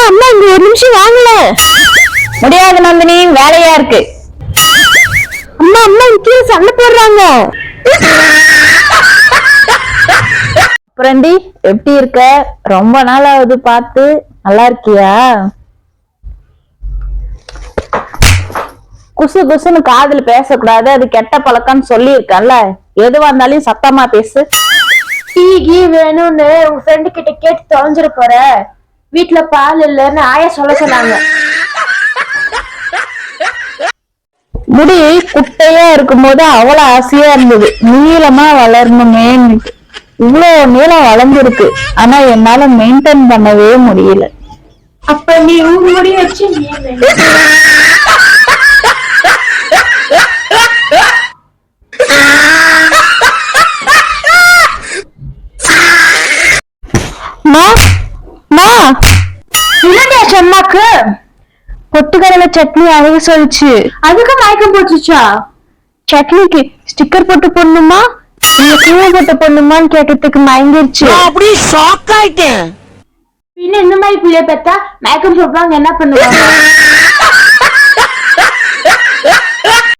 அம்மா அம்மா இங்க ஒரு நிமிஷம் வாங்கல. முடியாது நந்தினி வேலையா இருக்கு. அம்மா அம்மா இங்க கீழே சண்டை போடுறாங்க. அப்புறண்டி எப்படி இருக்க? ரொம்ப நாள் ஆகுது பார்த்து. நல்லா இருக்கியா? குசு குசுன்னு காதுல பேசக்கூடாது. அது கெட்ட பழக்கம்னு சொல்லி எதுவா இருந்தாலும் சத்தமா பேசு. டீ கீ வேணும்னு உங்க ஃப்ரெண்டு கிட்ட கேட்டு தொலைஞ்சிட போற. வீட்ல பால் இல்லைன்னு ஆயா சொல்ல சொன்னாங்க. முடி குட்டையா இருக்கும்போது அவ்வளவு ஆசையா இருந்தது. நீளமா வளரணுமே இவ்வளவு நீளம் வளர்ந்துருக்கு. ஆனா என்னால மெயின்டைன் பண்ணவே முடியல. அப்ப நீ முடிய வச்சு மா என்னடியா சொன்னாக்கு பொட்டுக்கடலை சட்னி அழகு சொல்லுச்சு. அதுக்கு மயக்கம் போட்டுச்சா சட்னிக்கு ஸ்டிக்கர் போட்டு போடணுமா? இல்ல கீழே போட்டு போடணுமான்னு கேட்டதுக்கு மயங்கிருச்சு. அப்படியே ஷாக் ஆயிட்டேன். பின்ன இந்த மாதிரி புள்ளைய பெத்தா மயக்கம் போடுவாங்க என்ன பண்ணுவாங்க?